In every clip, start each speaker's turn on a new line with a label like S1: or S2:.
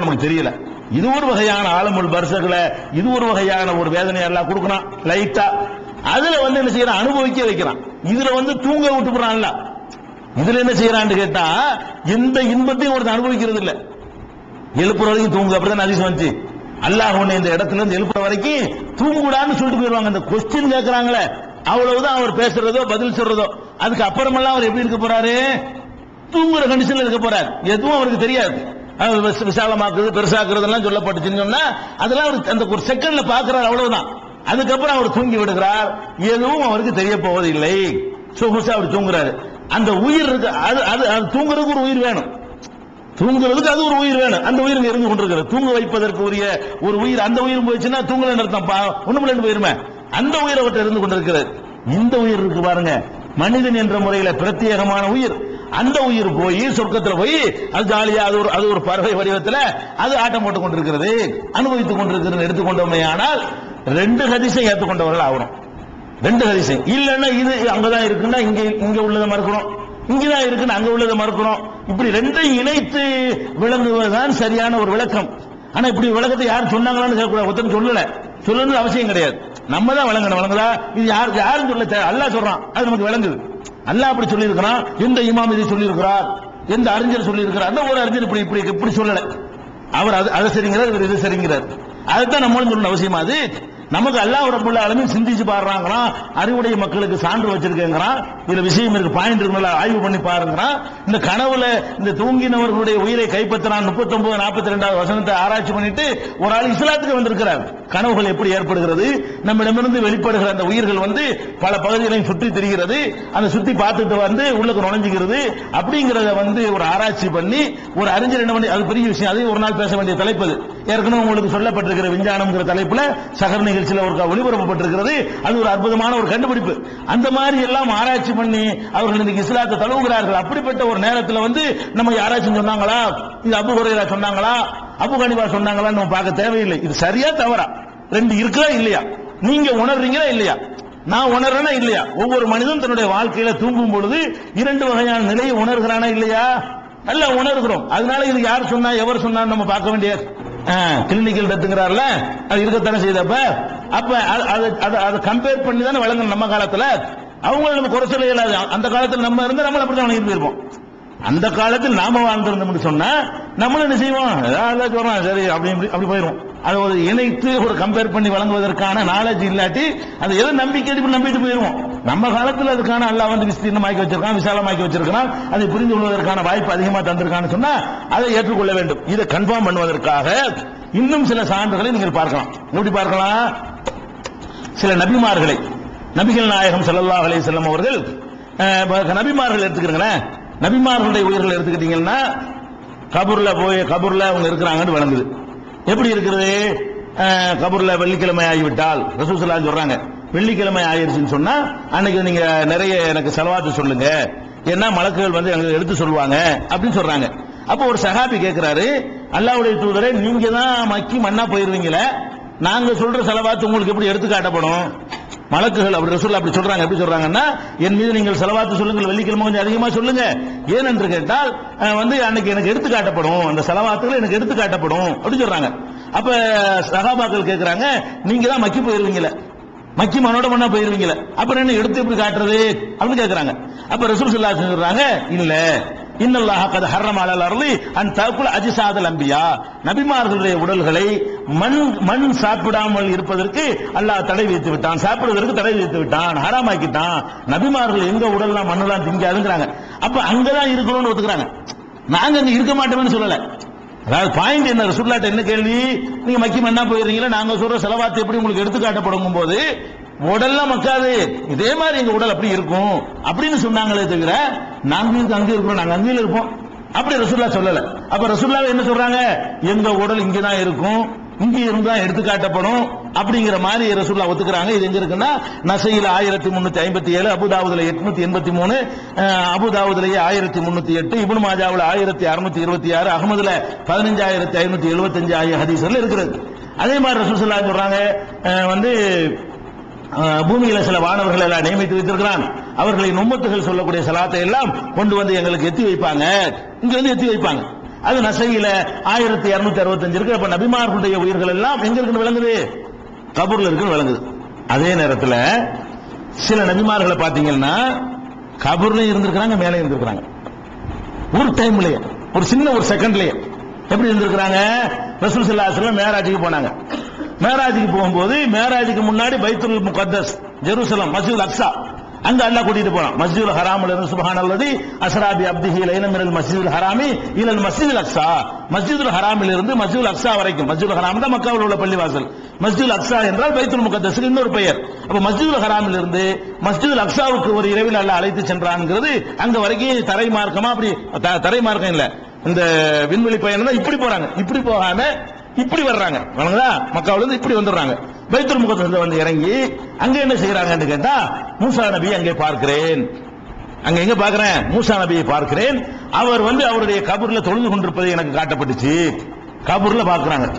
S1: நமக்கு தெரியல. இது ஒரு வகையான ஆலமுல் பரிசகுல இது ஒரு வகையான ஒரு வேதனை எல்லாம் கொடுக்கறான் லைட்டா அதுல வந்து என்ன செய்யறான்? அனுபவிக்க வைக்கிறான். இதுல வந்து தூங்க விட்டுறான்ல இதுல என்ன செய்யறான்னு கேட்டா எந்த இன்பத்தையும் ஒருத்தன் அனுபவிக்கிறது இல்ல. எழுப்புற வரைக்கும் தூங்கு அப்படிதான் அதிசயம் வந்துச்சு. அல்லாஹ் உன்னை இந்த இடத்துல இருந்து எழுப்புற வரைக்கும் தூங்குடான்னு சொல்லிட்டு போயிடுவாங்க. அந்த கொஸ்டின் கேட்கறாங்களே அவ்வளவுதான் அவர் பேசுறதோ பதில் சொல்றதோ. அதுக்கு அப்புறமெல்லாம் அவர் எப்படி இருக்க போறாரு? தூங்குற கண்டிஷன்ல இருக்க போறாரு. எதுவும் அவருக்கு தெரியாது. விசாலமாக்குறது பெருசாக்குறதெல்லாம் சொல்லப்பட்டுச்சுன்னு சொன்னா அதெல்லாம் அவர் அந்த ஒரு செகண்ட்ல பாக்குறாரு அவ்வளவுதான். அதுக்கப்புறம் அவர் தூங்கி விடுகிறார். எதுவும் அவருக்கு தெரிய போவதில்லை சொகுசா அவர் தூங்குறாரு. அந்த உயிர் இருக்கு அது அது அது தூங்குறதுக்கு ஒரு உயிர் வேணும். தூங்குறதுக்கு அது ஒரு உயிர் வேணும். அந்த உயிர் இருந்து கொண்டிருக்கிறது. தூங்க வைப்பதற்கு உரிய ஒரு உயிர் அந்த உயிர் போயிடுச்சுன்னா தூங்கலை அர்த்தம் ஒண்ணும் ரெண்டு போயிருமே. அந்த உயிரை அவர்கிட்ட இருந்து கொண்டிருக்கிறது. இந்த உயிர் இருக்கு பாருங்க. மனிதன் என்ற முறையில பிரத்யேகமான உயிர். அந்த உயிர் போய் சொர்க்கத்துல போய் அது ஜாலியா அது ஒரு அது ஒரு பறவை வடிவத்தில் அது ஆட்டம் போட்டுக் கொண்டிருக்கிறது. அனுபவித்துக் கொண்டிருக்கிறது எடுத்துக்கொண்டோமே ஆனால் ரெண்டு ஹதிசை ஏற்றுக்கொண்டவர்கள் ஆகணும். ரெண்டு ஹதிசை இல்லைன்னா இது அங்கதான் இருக்குன்னா இங்க இங்க உள்ளதை மறுக்கணும். இங்கதான் இருக்குன்னு அங்க உள்ளதை மறுக்கணும். இப்படி ரெண்டையும் இணைத்து விளங்குவதுதான் சரியான ஒரு விளக்கம். ஆனா இப்படி விளக்கத்தை யார் சொன்னாங்களான்னு கேட்கக்கூடாது. ஒருத்தன் சொல்லல. சொல்லணும்னு அவசியம் கிடையாது. நம்ம தான் விளங்கணும். விளங்குதா? இது யாருக்கு யாரும் சொல்ல தேவை சொல்றான். அது நமக்கு விளங்குது. அல்லாஹ் அப்படி சொல்லியிருக்கிறான் எந்த இமாம் இதை சொல்லியிருக்கிறார் எந்த அறிஞர் சொல்லியிருக்கிறார் அந்த ஒரு அறிஞர் இப்படி இப்படி இப்படி சொல்லலை. அவர் அது அதை சரிங்கிறார் இவர் இது சரிங்கிறார். அதுதான் நம்மளும் சொல்லணும் அவசியமா அது? நமக்கு அல்லாஹ் ரப்புல் ஆலமீன் சிந்திச்சு பாடுறாங்கிறான் அறிவுடைய மக்களுக்கு சான்று வச்சிருக்கேங்கிறான் இதுல விஷயம் இருக்கு பாயிண்ட் இருக்குல்ல ஆய்வு பண்ணி பாருங்கிறான் இந்த கனவுல இந்த தூங்கினவர்களுடைய உயிரை கைப்பற்றினான் முப்பத்தி ஒன்பது நாற்பத்தி ரெண்டாவது வசனத்தை ஆராய்ச்சி பண்ணிட்டு ஒரு ஆள் இஸ்லாத்துக்கு வந்திருக்கிறார். கனவுகள் எப்படி ஏற்படுகிறது? நம்மிடமிருந்து வெளிப்படுகிற அந்த உயிர்கள் வந்து பல பகுதிகளையும் சுற்றி தெரிகிறது. அந்த சுத்தி பார்த்துட்டு வந்து உள்ளுக்கு நுழைஞ்சுக்கிறது அப்படிங்கறத வந்து ஒரு ஆராய்ச்சி பண்ணி ஒரு அறிஞர் என்ன பண்ணி அது பெரிய விஷயம் அது ஒரு நாள் பேச வேண்டிய தலைப்பு ஏற்கனவே உங்களுக்கு சொல்லப்பட்டிருக்கிற விஞ்ஞானம்ங்கிற தலைப்புல சகர் நிகழ்ச்சியில ஒரு ஒளிபரப்பப்பட்டிருக்கிறது. அது ஒரு அற்புதமான ஒரு கண்டுபிடிப்பு. அந்த மாதிரி எல்லாம் ஆராய்ச்சி பண்ணி அவர்கள் இன்னைக்கு இஸ்லாத்தை தழுவுகிறார்கள். அப்படிப்பட்ட ஒரு நேரத்தில் வந்து நம்ம யாராச்சும் சொன்னாங்களா? இது அபு குறையா சொன்னாங்களா? அபு கனிவா சொன்னாங்களா நம்ம பார்க்க தேவையில்லை. இது சரியா தவறா? ரெண்டு இருக்கா இல்லையா? நீங்க உணர்றீங்களா இல்லையா? நான் உணர்றேனா இல்லையா? ஒவ்வொரு மனிதனும் தன்னுடைய வாழ்க்கையில தூங்கும் பொழுது இரண்டு வகையான நிலையை உணர்கிறானா இல்லையா? நல்லா உணர்கிறோம். அதனால இது யார் சொன்னா எவர் சொன்னா நம்ம பார்க்க வேண்டிய கிளினிக்கல் டெத்துங்கிறார்ல அது இருக்கத்தானே செய்தப்ப அப்ப? அது- அது- அதை கம்பேர் பண்ணி தானே வழங்கணும் நம்ம காலத்துல. அவங்கள நம்ம குறை சொல்ல இயலாது அந்த காலத்துல நம்ம இருந்து நம்மள அப்படிதான் வழங்கிட்டு போயிருப்போம். அந்த காலத்தில் நாம வாழ்ந்திருந்தோம்னு சொன்னா நம்மளும் என்ன செய்வோம்? ஏதாவது சொல்றோம் சரி அப்படி அப்படி போயிடும் அதை ஒரு இணைத்து ஒரு கம்பேர் பண்ணி வழங்குவதற்கான நாலேஜ் இல்லாட்டி அது எதை நம்பிக்கை அடிப்பு நம்பிட்டு போயிருவோம். நம்ம காலத்தில் அதுக்கான அல்லாஹ் வந்து விஸ்தீர்ணமாக்கி வச்சிருக்கான் விசாலமாக்கி வச்சிருக்கான் அதை புரிந்து கொள்வதற்கான வாய்ப்பு அதிகமாக தந்திருக்கான்னு சொன்னா அதை ஏற்றுக்கொள்ள வேண்டும். இதை கன்ஃபார்ம் பண்ணுவதற்காக இன்னும் சில சான்றுகளை நீங்கள் பார்க்கலாம். எப்படி பார்க்கலாம்? சில நபிமார்களை நபிகள் நாயகம் செல்லல்லா அலே செல்லம் அவர்கள் நபிமார்கள் எடுத்துக்கிறீங்களேன். நபிமார்களுடைய உயிர்கள் எடுத்துக்கிட்டீங்கன்னா கபூர்ல போய் கபூர்ல அவங்க இருக்கிறாங்கன்னு வழங்குது எப்படி இருக்கிறது? கபூர்ல வெள்ளிக்கிழமை ஆகிவிட்டால் ரசூசல்லா சொல்றாங்க வெள்ளிக்கிழமை ஆயிடுச்சுன்னு சொன்னா அன்னைக்கு நீங்க நிறைய எனக்கு செலவாத்து சொல்லுங்க. ஏன்னா மலக்குகள் வந்து எங்களுக்கு எடுத்து சொல்லுவாங்க அப்படின்னு சொல்றாங்க. அப்போ ஒரு சகாபி கேட்கிறாரு அல்லாவுடைய தூதரே நீங்க தான் மக்கி மண்ணா போயிருவீங்களே நாங்க சொல்ற செலவாத்து உங்களுக்கு எப்படி எடுத்து காட்டப்படும்? மலக்குகள் அப்படி ரசூல் அப்படி சொல்றாங்க எப்படி சொல்றாங்கன்னா என் மீது நீங்கள் செலவாத்து சொல்லுங்கள் வெள்ளிக்கிழமை கொஞ்சம் அதிகமா சொல்லுங்க. ஏனென்று கேட்டால் வந்து அன்னைக்கு எனக்கு எடுத்து காட்டப்படும். அந்த செலவாத்துகள் எனக்கு எடுத்து காட்டப்படும் அப்படின்னு சொல்றாங்க. அப்ப சகாபாக்கள் கேட்கிறாங்க நீங்க தான் மக்கி போயிருவீங்களே மக்கி மனோட மண்ணா போயிருவீங்களே அப்புறம் என்ன எடுத்து எப்படி காட்டுறது? அப்படின்னு கேட்கிறாங்க அப்ப ரசூல் ஸல்லல்லாஹு சொல்றாங்க இல்ல இன்னல்லாஹ கத் ஹர்ரம அலல் அர்லி அன் தகுல் அஜிசாதல் அம்பியா நபிமார்களுடைய உடல்களை மண் மண் சாப்பிடாமல் இருப்பதற்கு அல்லாஹ் தடை விதித்து விட்டான். சாப்பிடுவதற்கு தடை விதித்து விட்டான். ஹராமாக்கிட்டான். நபிமார்கள் எங்க உடல்லாம் மண்ணெல்லாம் திங்காதுங்கிறாங்க. அப்ப அங்கதான் இருக்கணும்னு ஒத்துக்கிறாங்க. நாங்க அங்க இருக்க மாட்டோம்னு சொல்லல. அதாவது பாயிண்ட் என்ன? ரசூல்லாட்ட என்ன கேள்வி? நீங்க மக்கி மண்ணா போயிருந்தீங்களா நாங்க சொல்ற செலவாத்து எப்படி உங்களுக்கு எடுத்துக்காட்டப்படும் போது உடல்லாம் மக்காது. இதே மாதிரி எங்க உடல் அப்படி இருக்கும். அப்படின்னு சொன்னாங்களே தவிர நாங்க அங்கே இருக்கிறோம் நாங்க அங்கேயும் இருப்போம். அப்படி ரசுல்லா சொல்லல. அப்ப ரசுல்லா என்ன சொல்றாங்க? எங்க உடல் இங்கதான் இருக்கும். இங்க இருந்தா எடுத்துக்காட்டப்படும். அப்படிங்கிற மாதிரி ரசுல்லா ஒத்துக்கிறாங்க. இது எங்க இருக்குன்னா நசையில் ஆயிரத்தி முன்னூத்தி ஐம்பத்தி ஏழு அபுதாவுதுல எட்நூத்தி எண்பத்தி மூணு அபுதாவுதுலயே ஆயிரத்தி முன்னூத்தி எட்டு இபுன் மாஜாவுல ஆயிரத்தி அறுநூத்தி இருபத்தி ஆறு அகமதுல பதினஞ்சாயிரத்தி ஐநூத்தி எழுபத்தஞ்சு ஆகிய ஹதீசர்ல இருக்கிறது அதே மாதிரி ரசூசல்லா சொல்றாங்க வந்து பூமியில சில வானவர்கள் எல்லாம் நியமித்து வைத்திருக்கிறான். அவர்களின் உம்மத்துகள் சொல்லக்கூடிய சலாத்தை எல்லாம் கொண்டு வந்து எங்களுக்கு எத்தி வைப்பாங்க. இங்க வந்து எத்தி வைப்பாங்க. அது நசையில ஆயிரத்தி இருநூத்தி அறுபத்தஞ்சு இருக்கு அப்ப நபிமார்களுடைய உயிர்கள் எல்லாம் எங்க இருக்குன்னு விளங்குது? கபூர்ல இருக்குன்னு விளங்குது. அதே நேரத்துல சில நபிமார்களை பாத்தீங்கன்னா கபூர்லயும் இருந்திருக்கிறாங்க மேலே இருந்திருக்கிறாங்க. ஒரு டைம்லயே ஒரு சின்ன ஒரு செகண்ட்லயே எப்படி இருந்திருக்கிறாங்க? ரசூல் ஸல்லல்லாஹு மேராஜுக்கு போனாங்க. மேராஜுக்கு போகும்போது மேராஜுக்கு முன்னாடி பைத்துல் முகத்தஸ் ஜெருசலம் மசூல் அக்ஸா. அங்க அல்லாஹ் கூட்டிட்டு போனான். மஸ்ஜிதுல் ஹராமில் இருந்து சுப்ஹானல்லதி அஸ்ராபி அப்திஹி லைலம் மினல் மஸ்ஜிதுல் ஹராமி இலல் மஸ்ஜிதுல் அக்ஸா. மஸ்ஜிதுல் ஹராமில் இருந்து மஸ்ஜிதுல் அக்ஸா வரைக்கும். மஸ்ஜிதுல் ஹராம் தான் மக்காவில் உள்ள பள்ளிவாசல். மஸ்ஜிதுல் அக்ஸா என்றால் பைத்துல் முகத்தஸுக்கு இன்னொரு பெயர். அப்ப மஸ்ஜிதுல் ஹராமில் இருந்து மஸ்ஜிதுல் அக்ஸாவுக்கு ஒரு இரவில் அல்லாஹ் அழைத்து சென்றான்ங்கிறது அங்க வரைக்கும் தரை மார்க்கமா அப்படி த- தரை மார்க்கம் இல்ல. இந்த விண்வெளி பயணம் தான் இப்படி போறாங்க. இப்படி போகாம இப்படி வர்றாங்க. வணங்குதா? மக்காவுல இருந்து இப்படி வந்துடுறாங்க. பைத்துல் முகத்துல வந்து இறங்கி அங்க என்ன செய்யறாங்கன்னு கேட்டா மூசா நபி அங்கே பார்க்கிறேன். அங்க எங்க பாக்குறேன் மூசா நபியை பார்க்கிறேன். அவர் வந்து அவருடைய கபூர்ல தொழுது கொண்டிருப்பது எனக்கு காட்டப்பட்டுச்சு. கபூர்ல பாக்குறாங்க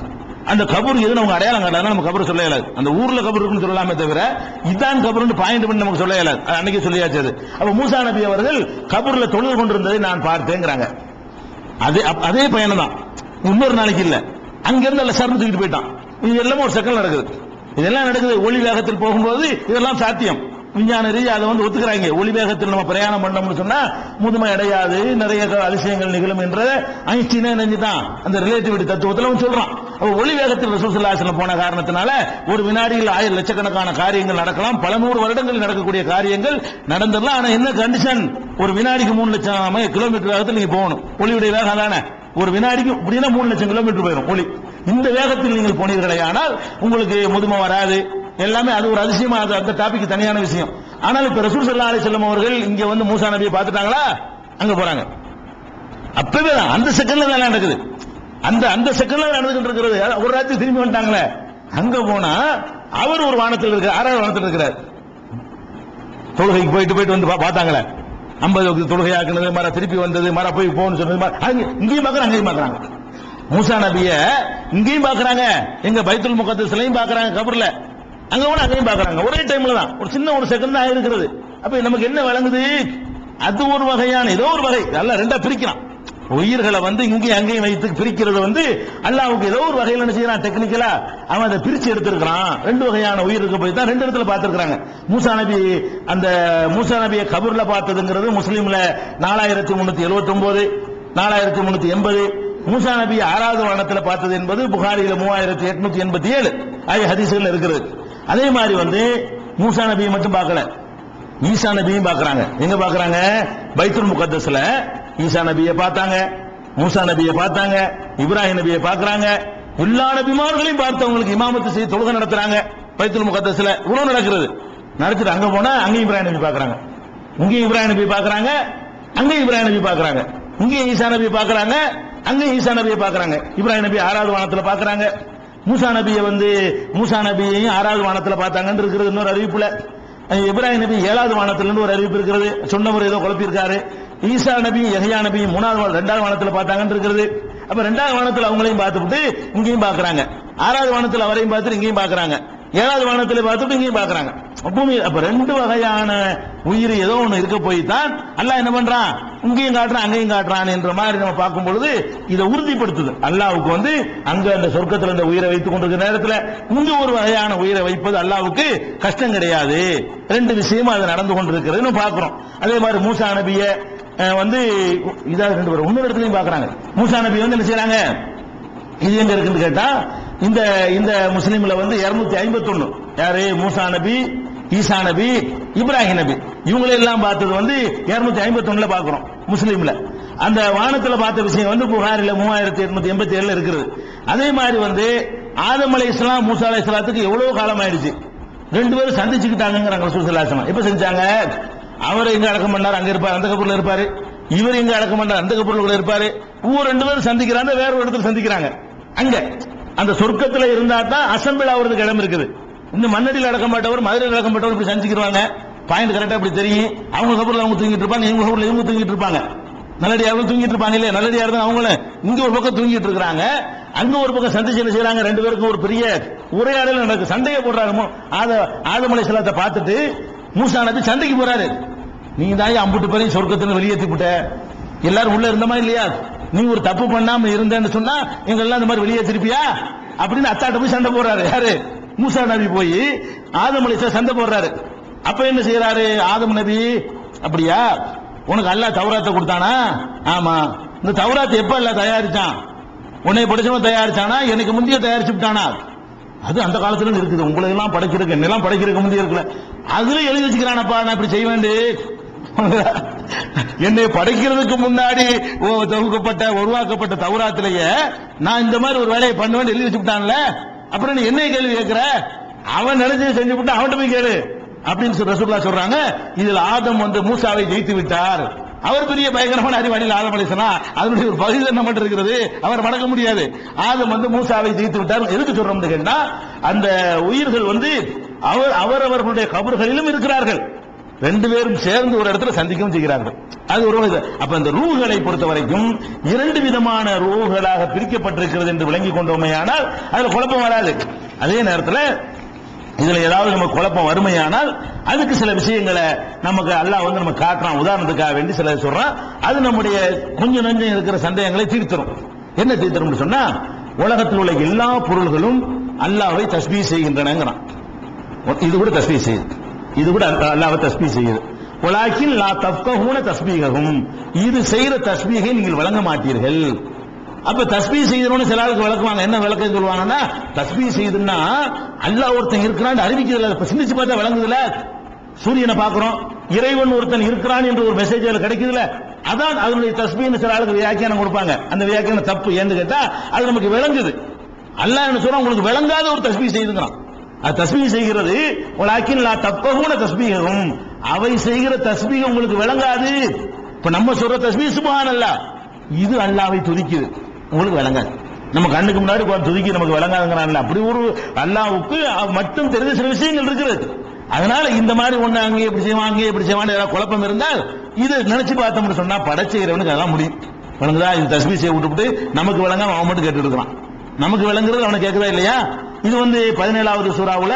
S1: அந்த கபூர் எது நமக்கு அடையாளம் காட்டாங்க நம்ம கபூர் சொல்ல இயலாது அந்த ஊர்ல கபூர் இருக்குன்னு சொல்லலாமே தவிர இதான் கபூர்னு பாயிண்ட் பண்ணி நமக்கு சொல்ல இயலாது அன்னைக்கு சொல்லியாச்சு அது. அப்ப மூசா நபி அவர்கள் கபூர்ல தொழுது கொண்டிருந்ததை நான் பார்த்தேங்கிறாங்க. அதே அப்- அதே பயணம் தான் இன்னொரு நாளைக்கு இல்லை. அங்கிருந்து அல்ல சர்ந்து தூக்கிட்டு போயிட்டான். இது எல்லாமே ஒரு செகண்ட் நடக்குது. இதெல்லாம் நடக்குது. ஒளி வேகத்தில் போகும்போது இதெல்லாம் சாத்தியம். விஞ்ஞான ரீதியாக அதை வந்து ஒத்துக்கிறாங்க. ஒளி வேகத்தில் நம்ம பிரயாணம் பண்ணோம்னு சொன்னா முதுமை அடையாது நிறைய க- அதிசயங்கள் நிகழும் என்ற ஐன்ஸ்டீனே நினைஞ்சுதான் அந்த ரிலேட்டிவிட்டி தத்துவத்தில் அவன் சொல்றான். ஒளி வேகத்தில் ரசூசல்லாசலம் போன காரணத்தினால ஒரு வினாடியில் ஆயிரம் லட்சக்கணக்கான காரியங்கள் நடக்கலாம். பல நூறு வருடங்களில் நடக்கக்கூடிய காரியங்கள் நடந்துடலாம். ஆனா என்ன கண்டிஷன் ஒரு வினாடிக்கு மூணு லட்சம் கிலோமீட்டர் வேகத்தில் நீங்க போகணும். ஒளியுடைய வேகம் தானே ஒரு வினாடிக்கு அப்படின்னா மூணு லட்சம் கிலோமீட்டர் போயிடும் ஒளி. இந்த வேகத்தில் நீங்கள் போனீர்களே ஆனால் உங்களுக்கு முதுமை வராது. எல்லாமே அது ஒரு அதிசயமா அது அந்த டாபிக் தனியான விஷயம். ஆனால் இப்ப ரசூல் சல்லா அலி செல்லம் அவர்கள் இங்க வந்து மூசா நபியை பார்த்துட்டாங்களா? அங்க போறாங்க. அப்பவே தான் அந்த செகண்ட்ல தான் நடக்குது. அந்த அந்த செகண்ட்ல நடந்துகிட்டு இருக்கிறது. ஒரு ராத்திரி திரும்பி வந்துட்டாங்களே. அங்க போனா அவர் ஒரு வானத்தில் இருக்கிறார் ஆறாவது வானத்தில் இருக்கிறார். தொழுகைக்கு போயிட்டு போயிட்டு வந்து பா- பார்த்தாங்களே. ஐம்பது தொழுகை தொழுகையாக்குனது மர திருப்பி வந்தது மர போய் போன்னு சொன்னது மர- அங்க- இங்கேயும் பார்க்குறாங்க அங்கேயும் பார்க்கறாங்க மூசா நபிய இங்கேயும் பார்க்குறாங்க எங்க பைத்துல் முகத்து சிலையும் பார்க்குறாங்க கபர்ல. அங்க கூட அங்கேயும் பார்க்குறாங்க ஒரே டைம்ல தான். ஒரு சின்ன ஒரு செகண்ட் தான் இருக்கிறது அப்ப நமக்கு என்ன வழங்குது? அது ஒரு வகையான ஏதோ ஒரு வகை. நல்லா ரெண்டா பிரிக்கலாம். உயிர்களை வந்து இங்கேயும் அங்கேயும் வைத்து பிரிக்கிறது வந்து அல்லாவுக்கு ஏதோ ஒரு வகையில் என்ன செய்யறான் டெக்னிக்கலா அவன் அதை பிரிச்சு எடுத்திருக்கிறான். ரெண்டு வகையான உயிருக்கு போய் தான் ரெண்டு இடத்துல பார்த்திருக்கிறாங்க. மூசா நபி அந்த மூசா நபியை கபூர்ல பார்த்ததுங்கிறது முஸ்லீம்ல நாலாயிரத்தி முன்னூத்தி எழுபத்தி ஒன்பது நாலாயிரத்தி முன்னூத்தி எண்பது. மூசா நபி ஆறாவது வானத்தில் பார்த்தது என்பது புகாரியில மூவாயிரத்தி எட்நூத்தி எண்பத்தி ஏழு. ஆகிய ஹதீசுகள் இருக்கிறது அதே மாதிரி வந்து மூசா நபியை மட்டும் பார்க்கல. ஈசா நபியும் பார்க்கறாங்க. எங்க பார்க்கறாங்க? பைத்துல் முகத்தஸ்ல ஈசா நபியை பார்த்தாங்க மூசா நபியை பார்த்தாங்க இப்ராஹிம் நபியை பார்க்கறாங்க. எல்லா நபிமார்களையும் பார்த்தவங்களுக்கு இமாமத்து செய்து தொழுகை நடத்துறாங்க. பைத்துல் முகத்தஸ்ல இவ்வளவு நடக்கிறது. நடத்திட்டு அங்க போனா அங்கேயும் இப்ராஹிம் நபி பாக்குறாங்க இங்கேயும் இப்ராஹிம் நபி பாக்குறாங்க அங்கேயும் இப்ராஹிம் நபி பாக்குறாங்க இங்கேயும் ஈசா நபி பாக்குறாங்க அங்கேயும் ஈசா நபியை பார்க்கறாங்க. இப்ராஹிம் நபி ஆறாவது வானத்துல பாக்குறாங்க மூசா நபியை வந்து மூசா நபியையும் ஆறாவது வானத்துல பார்த்தாங்கன்னு இருக்கிறது இன்னொரு அறிவிப்புல. இப்ராஹிம் நபி ஏழாவது வானத்துல இருந்து ஒரு அறிவிப்பு இருக்கிறது. சொன்னவர் ஏதோ குழப்பியிருக்காரு. ஈசா நபியும் யஹ்யா நபியும் மூணாவது ரெண்டாவது வானத்தில் பார்த்தாங்கன்னு இருக்கிறது. அப்ப ரெண்டாவது வானத்தில் அவங்களையும் பார்த்துட்டு இங்கேயும் பார்க்கறாங்க. ஆறாவது வானத்தில் அவரையும் பார்த்துட்டு இங்கேயும் பார்க்கறாங்க. ஏழாவது வானத்தில் பார்த்துட்டு இங்கேயும் பார்க்கறாங்க. பூமி அப்ப ரெண்டு வகையான உயிர் ஏதோ ஒண்ணு இருக்க போய் தான் அல்லாஹ் என்ன பண்றான்? இங்கேயும் காட்டுறான் அங்கேயும் காட்டுறான் என்ற மாதிரி நம்ம பார்க்கும் பொழுது இதை உறுதிப்படுத்துது. அல்லாவுக்கு வந்து அங்க அந்த சொர்க்கத்தில் இந்த உயிரை வைத்துக் கொண்டிருக்கிற நேரத்தில் இங்க ஒரு வகையான உயிரை வைப்பது அல்லாவுக்கு கஷ்டம் கிடையாது. ரெண்டு விஷயமும் அது நடந்து கொண்டிருக்கிறதுன்னு பார்க்கிறோம். அதே மாதிரி மூசா நபிய வந்து இதாக ரெண்டு பேரும். இன்னொரு இடத்துலயும் பாக்குறாங்க மூசா நபி வந்து என்ன செய்யறாங்க இது எங்க இருக்குன்னு கேட்டா இந்த இந்த முஸ்லீம்ல வந்து 251 ஐம்பத்தொன்னு. யாரு? மூசா நபி ஈசா நபி இப்ராஹிம் நபி. இவங்களை எல்லாம் பார்த்தது வந்து 251 ஐம்பத்தொன்னுல பாக்குறோம் முஸ்லீம்ல. அந்த வானத்துல பார்த்த விஷயம் வந்து புகாரில மூவாயிரத்தி எட்நூத்தி எண்பத்தி ஏழுல இருக்குது. அதே மாதிரி வந்து ஆதம் அலை இஸ்லாம் மூசா அலை இஸ்லாத்துக்கு எவ்வளவு காலம் ஆயிடுச்சு ரெண்டு பேரும் சந்திச்சுக்கிட்டாங்கிறாங்க சுசலாசனம் எப்ப செஞ்சாங்க அவர் எங்க அடக்கம் பண்ணார்? அங்க இருப்பார் அந்த கபூர்ல இருப்பாரு. இவர் எங்க அடக்கம் பண்ணார்? அந்த கபூர்ல கூட இருப்பாரு. ஊர் ரெண்டு பேரும் சந்திக்கிறாங்க வேற ஒரு இடத்துல சந்திக்கிறாங்க. அங்க. அந்த சொர்க்கத்துல இருந்தா தான் அசம்பிள் ஆகுறதுக்கு இடம் இருக்குது. இந்த மண்ணடியில் அடக்கம் மதுரையில் அடக்கம் பட்டவர் இப்படி சந்திக்கிறாங்க பாயிண்ட் கரெக்டா இப்படி தெரியும். அவங்க கபூர்ல அவங்க தூங்கிட்டு இருப்பாங்க இவங்க கபூர்ல இவங்க தூங்கிட்டு இருப்பாங்க. நல்லடியாரும் தூங்கிட்டு இருப்பாங்க இல்லையா? நல்லடியா தான் அவங்களும் இங்க ஒரு பக்கம் தூங்கிட்டு இருக்கிறாங்க. அங்க ஒரு பக்கம் சந்திச்சு என்ன செய்யறாங்க ரெண்டு பேருக்கும் ஒரு பெரிய உரையாடல் நடக்கு சண்டையை போடுறாரு ஆத ஆதமலை செல்லத்தை பார்த்துட்டு மூசா நபி சண்டைக்கு போறாரு. நீங்க தான் அம்புட்டு பேரையும் சொர்க்கத்துல வெளியேத்தி விட்ட எல்லாரும் உள்ள இருந்தமா இல்லையா? நீ ஒரு தப்பு பண்ணாம இருந்தேன்னு சொன்னா எங்க எல்லாம் இந்த மாதிரி வெளியேத்திருப்பியா அப்படின்னு அத்தாட்ட போய் சண்டை போடுறாரு. யாரு? மூசா நபி போய் ஆதம் அலிசா சண்டை போடுறாரு. அப்ப என்ன செய்யறாரு ஆதம் நபி? அப்படியா? உனக்கு அல்லா தௌராத்தை கொடுத்தானா? ஆமா. இந்த தௌராத்தை எப்ப எல்லாம் தயாரிச்சான்? உன்னை படிச்சவன் தயாரிச்சானா? எனக்கு முந்தைய தயாரிச்சு விட்டானா? அது அந்த காலத்துல இருக்குது. உங்களை எல்லாம் படைக்கிறதுக்கு என்னெல்லாம் படைக்கிறதுக்கு முந்தைய இருக்குல்ல. அதுல எழுதி வச்சுக்கிறானப்பா. நான் இப்படி செய்வேண்டு என்னை படைக்கிறதுக்கு முன்னாடி ஓ, தொகுக்கப்பட்ட உருவாக்கப்பட்ட தௌராத்திலேயே நான் இந்த மாதிரி ஒரு வேலையை பண்ணுவேன் எழுதி வச்சுட்டான்ல அப்புறம் நீ என்ன கேள்வி கேட்கிற? அவன் நினைச்சு செஞ்சு விட்டு அவன்கிட்ட போய் கேளு. அப்படின்னு சொல்லி ரசூல்லா சொல்றாங்க. இதுல ஆதம் வந்து மூசாவை ஜெயித்து விட்டார். அவர் பெரிய பயங்கரமான அறிவாளியில் ஆதம் அலிசனா அதனுடைய ஒரு பகுதி என்ன மட்டும் இருக்கிறது? அவர் மடக்க முடியாது. ஆதம் வந்து மூசாவை ஜெயித்து விட்டார். எதுக்கு சொல்றோம்னு கேட்டா அந்த உயிர்கள் வந்து அவர் அவரவர்களுடைய கபர்களிலும் இருக்கிறார்கள். ரெண்டு பேரும் சேர்ந்து ஒரு இடத்துல சந்திக்கவும் செய்கிறார்கள். அது ஒரு இது. அப்ப இந்த ரூகளை பொறுத்த வரைக்கும் இரண்டு விதமான ரூகளாக பிரிக்கப்பட்டிருக்கிறது என்று விளங்கி கொண்டோமேயானால் அதுல குழப்பம் வராது. அதே நேரத்தில் இதுல ஏதாவது நம்ம குழப்பம் வறுமையானால் அதுக்கு சில விஷயங்களை நமக்கு அல்லாஹ் வந்து நம்ம காட்டுறான். உதாரணத்துக்காக வேண்டி சில சொல்றான் அது நம்முடைய கொஞ்சம் நஞ்சம் இருக்கிற சந்தேகங்களை தீர்த்தரும். என்ன தீர்த்தரும் சொன்னா உலகத்தில் உள்ள எல்லா பொருள்களும் அல்லாவை தஸ்மீ செய்கின்றனங்கிறான். இது கூட தஸ்மீ செய்யுது. இது கூட அல்லாஹ் தஸ்பீ செய்யுது. உலாக்கில் லா தப்கஹூன தஸ்பீகஹும். இது செய்யற தஸ்பீகை நீங்கள் வழங்க மாட்டீர்கள். அப்ப தஸ்பீ செய்தவனு சில ஆளுக்கு விளக்குவாங்க என்ன விளக்கம் சொல்லுவாங்கன்னா தஸ்பீ செய்துன்னா அல்லாஹ் ஒருத்தன் இருக்கிறான்னு அறிவிக்கிறதுல சிந்திச்சு பார்த்தா விளங்குதுல சூரியனை பார்க்கிறோம். இறைவன் ஒருத்தன் இருக்கிறான் என்று ஒரு மெசேஜ் அதுல கிடைக்குதுல அதான் அதனுடைய தஸ்மின்னு சில ஆளுக்கு வியாக்கியானம் கொடுப்பாங்க. அந்த வியாக்கியானம் தப்பு ஏன்னு கேட்டா அது நமக்கு விளங்குது. அல்லாஹ் என்ன சொல்றான்? உங்களுக்கு விளங்காத ஒரு தஸ்மி செய்துங்கிறான். அது தஸ்பீ செய்கிறது. உலாக்கின் லா தப்பகுன தஸ்பீகம் அவை செய்கிற தஸ்பீகம் உங்களுக்கு விளங்காது. இப்ப நம்ம சொல்ற தஸ்மீ சுபான் அல்ல இது அல்லாவை துதிக்குது. உங்களுக்கு விளங்காது. நம்ம கண்ணுக்கு முன்னாடி துதிக்கு துதிக்கி நமக்கு விளங்காதுங்கிறான்ல. அப்படி ஒரு அல்லாவுக்கு அவ- மட்டும் தெரிஞ்ச சில விஷயங்கள் இருக்கிறது. அதனால இந்த மாதிரி ஒண்ணு அங்கே இப்படி செய்வான் அங்கே இப்படி செய்வான் ஏதாவது குழப்பம் இருந்தால் இதை நினைச்சு பார்த்தோம்னு சொன்னா படைச்செய்கிறவனுக்கு அதெல்லாம் முடியும். விளங்குதா? இது தஸ்மீ செய்ய விட்டுவிட்டு நமக்கு விளங்காம அவன் மட்டும் கேட்டு இருக்கிறான். நமக்கு விளங்குறது அவனை கேட்குதா இல்லையா? இது வந்து பதினேழாவது சூறாவுல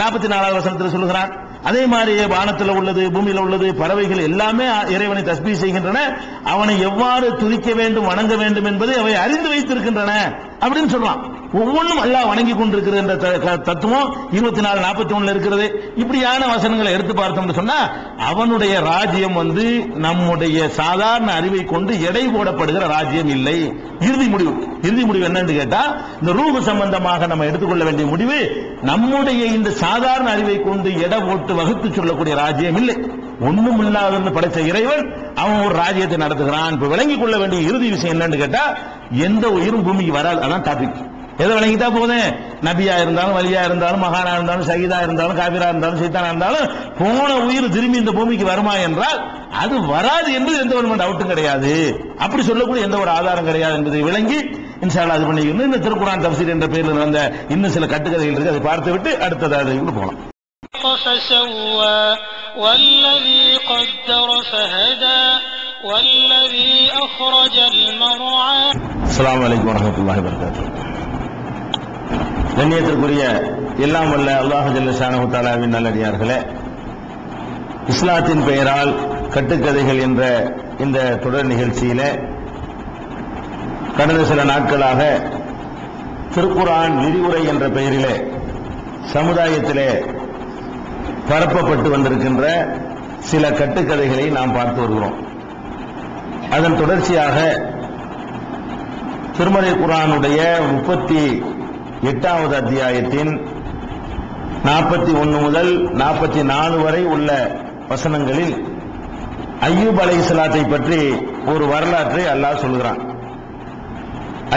S1: நாற்பத்தி நாலாவது வசனத்தில் சொல்லுகிறான். அதே மாதிரி வானத்தில் உள்ளது பூமியில உள்ளது பறவைகள் எல்லாமே இறைவனை தஸ்பி செய்கின்றன. அவனை எவ்வாறு துதிக்க வேண்டும் வணங்க வேண்டும் என்பதை அவை அறிந்து வைத்திருக்கின்றன அப்படின்னு சொல்லலாம் ஒவ்வொன்றும் அல்லாஹ் வணங்கி கொண்டிருக்கிற என்ற த- தத்துவம் இருபத்தி நாலு நாற்பத்தி ஒண்ணுல இருக்கிறது. இப்படியான வசனங்களை எடுத்து பார்த்தோம்னு சொன்னா அவனுடைய ராஜ்யம் வந்து நம்முடைய சாதாரண அறிவை கொண்டு எடை போடப்படுகிற ராஜ்யம் இல்லை. இறுதி முடிவு. இறுதி முடிவு என்னன்னு கேட்டா இந்த ரூபு சம்பந்தமாக நம்ம எடுத்துக்கொள்ள வேண்டிய முடிவு நம்முடைய இந்த சாதாரண அறிவை கொண்டு எடை போட்டு வகுத்து சொல்லக்கூடிய ராஜ்யம் இல்லை. ஒண்ணும் இல்லாத படைத்த இறைவன் அவன் ஒரு ராஜ்யத்தை நடத்துகிறான். இப்ப விளங்கிக் கொள்ள வேண்டிய இறுதி விஷயம் என்னன்னு கேட்டா எந்த உயிரும் பூமிக்கு வராது. அதான் டாபிக் எதை விளங்கிட்டா போதும் நபியா இருந்தாலும் வலியா இருந்தாலும் மகானா இருந்தாலும் சகிதா இருந்தாலும் காபிரா இருந்தாலும் சைத்தானா இருந்தாலும் போன உயிர் திரும்பி இந்த பூமிக்கு வருமா என்றால் அது வராது என்பது எந்த ஒரு டவுட்டும் கிடையாது அப்படி சொல்லக்கூடிய எந்த ஒரு ஆதாரம் கிடையாது என்பதை விளங்கி இன்ஷால்லா அது பண்ணிக்கணும் இந்த திருக்குறான் தப்சீர் என்ற பெயரில் நடந்த இன்னும் சில கட்டுக்கதைகள் இருக்கு அதை பார்த்து விட்டு அடுத்தது அதை போகலாம்
S2: فسوى والذي قدر فهدى والذي أخرج المرعى
S1: அஸ்ஸலாமு அலைக்கும் வரஹ்மத்துல்லாஹி வபரகாத்துஹு கண்ணியத்திற்குரிய எல்லாம் வல்ல அல்லாஹ் ஜல்ல நல்லடியார்களே இஸ்லாத்தின் பெயரால் கட்டுக்கதைகள் என்ற இந்த தொடர் நிகழ்ச்சியில கடந்த சில நாட்களாக திருக்குரான் விரிவுரை என்ற பெயரிலே சமுதாயத்திலே பரப்பப்பட்டு வந்திருக்கின்ற சில கட்டுக்கதைகளை நாம் பார்த்து வருகிறோம். அதன் தொடர்ச்சியாக திருமலை குரானுடைய முப்பத்தி எட்டாவது அத்தியாயத்தின் நாற்பத்தி ஒன்று முதல் நாற்பத்தி நாலு வரை உள்ள வசனங்களில் ஐயூப் அலை இஸ்லாத்தை பற்றி ஒரு வரலாற்றை அல்லாஹ் சொல்கிறான்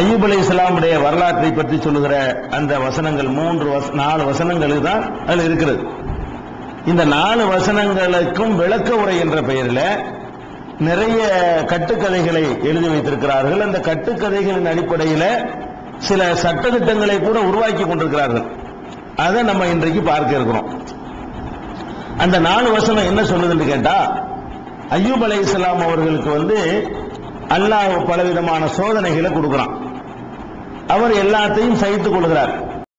S1: ஐயூப் அலை இஸ்லாமுடைய வரலாற்றை பற்றி சொல்லுகிற அந்த வசனங்கள் மூன்று நாலு வசனங்கள் தான் அதில் இருக்கிறது. இந்த நாலு வசனங்களுக்கும் விளக்க உரை என்ற பெயரில் நிறைய கட்டுக்கதைகளை எழுதி வைத்திருக்கிறார்கள். அந்த கட்டுக்கதைகளின் அடிப்படையில் சில சட்டத்திட்டங்களை கூட உருவாக்கி கொண்டிருக்கிறார்கள். அதை நம்ம இன்றைக்கு பார்க்க இருக்கிறோம். அந்த நாலு வசனம் என்ன சொல்லுதுன்னு கேட்டா ஐயூப் அலை இஸ்லாம் அவர்களுக்கு வந்து அல்லாஹ் பலவிதமான சோதனைகளை கொடுக்கிறான். அவர் எல்லாத்தையும் சகித்துக் கொள்கிறார்.